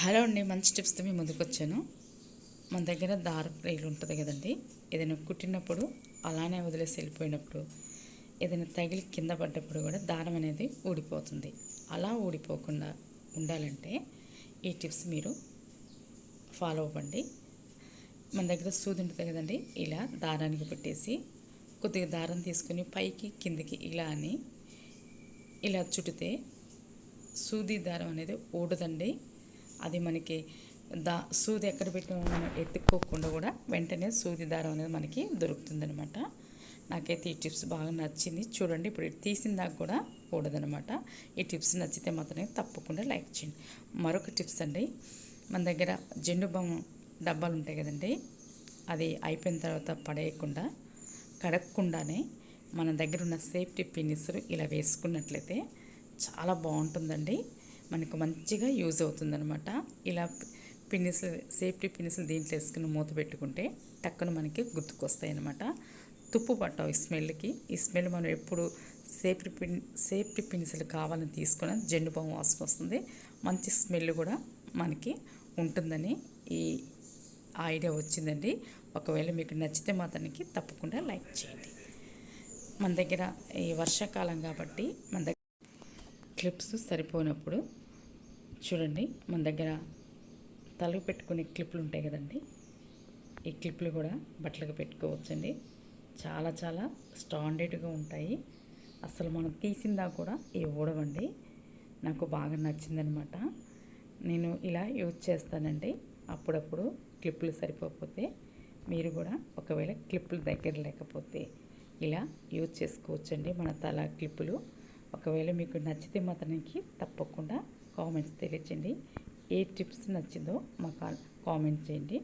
Hello అండి మంచి టిప్స్తో మీ ముందుకు వచ్చాను మన దగ్గర దార రైలు ఉంటుంది కదండి ఏదైనా కుట్టినప్పుడు అలానే వదిలేసి వెళ్ళిపోయినప్పుడు ఏదైనా తగిలి కింద పడ్డప్పుడు కూడా దారం అనేది ఊడిపోతుంది. అలా ఊడిపోకుండా ఉండాలంటే ఈ టిప్స్ మీరు ఫాలో అవ్వండి. మన దగ్గర సూది ఉంటుంది కదండి ఇలా దారానికి పెట్టేసి కొద్దిగా దారం తీసుకొని పైకి కిందికి ఇలా అని ఇలా చుట్టితే సూది దారం అనేది ఊడదండి. అది మనకి దా సూది ఎక్కడ పెట్టినా మనం ఎత్తుక్కోకుండా కూడా వెంటనే సూది దారం అనేది మనకి దొరుకుతుందనమాట నాకైతే ఈ టిప్స్ బాగా నచ్చింది. చూడండి ఇప్పుడు తీసిన దాకా కూడా కూడదనమాట ఈ టిప్స్ నచ్చితే మాత్రమే తప్పకుండా లైక్ చేయండి. మరొక టిప్స్ అండి మన దగ్గర జెండు బొమ్మ డబ్బాలు ఉంటాయి కదండి అది అయిపోయిన తర్వాత పడేయకుండా కడగకుండానే మన దగ్గర ఉన్న సేఫ్టీ పిన్నిస్లు ఇలా వేసుకున్నట్లయితే చాలా బాగుంటుందండి. మనకు మంచిగా యూజ్ అవుతుందనమాట ఇలా పిన్నిస్లు సేఫ్టీ పిన్నిస్లు దీంట్లో వేసుకుని మూత పెట్టుకుంటే టక్కున మనకి గుర్తుకొస్తాయి అనమాట తుప్పు పట్టావు ఈ స్మెల్కి. ఈ స్మెల్ మనం ఎప్పుడు సేఫ్టీ పిన్ సేఫ్టీ పిన్నిస్లు కావాలని తీసుకున్న జెండు బాం వాసన వస్తుంది. మంచి స్మెల్ కూడా మనకి ఉంటుందని ఈ ఐడియా వచ్చిందండి. ఒకవేళ మీకు నచ్చితే మాత్రానికి తప్పకుండా లైక్ చేయండి. మన దగ్గర ఈ వర్షాకాలం కాబట్టి మన దగ్గర క్లిప్స్ సరిపోయినప్పుడు చూడండి మన దగ్గర తలకు పెట్టుకునే క్లిప్లు ఉంటాయి కదండి. ఈ క్లిప్లు కూడా బట్టలకు పెట్టుకోవచ్చండి. చాలా చాలా స్టాండర్డ్గా ఉంటాయి. అసలు మనం తీసిందా కూడా ఇవి ఊడవండి. నాకు బాగా నచ్చిందనమాట. నేను ఇలా యూజ్ చేస్తానండి. అప్పుడప్పుడు క్లిప్పులు సరిపోకపోతే మీరు కూడా ఒకవేళ క్లిప్పులు దగ్గర లేకపోతే ఇలా యూజ్ చేసుకోవచ్చండి మన తల క్లిప్పులు. ఒకవేళ మీకు నచ్చితే మాత్రానికి తప్పకుండా కామెంట్స్ తెలియచేయండి ఏ టిప్స్ నచ్చిందో మాకు కామెంట్ చేయండి.